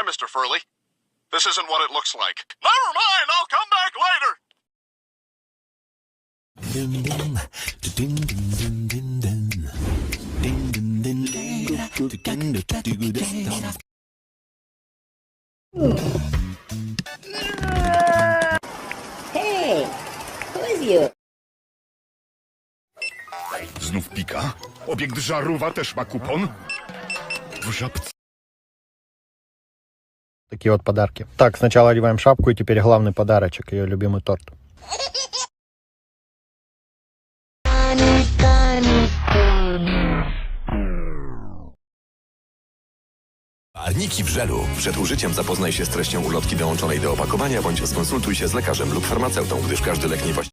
Hi, Mr. Furley. This isn't what it looks like. Never mind, I'll come back later! Hey, who is you? Znów pika? Obiekt żarówa też ma kupon? W żabce. Такие вот подарки. Так, сначала одеваем шапку, и теперь главный подарочек, ее любимый торт. Parniki w żelu. Przed użyciem zapoznaj się z treścią ulotki dołączonej do opakowania bądź skonsultuj się z lekarzem lub farmaceutą, gdyż każdy lek nie właściwie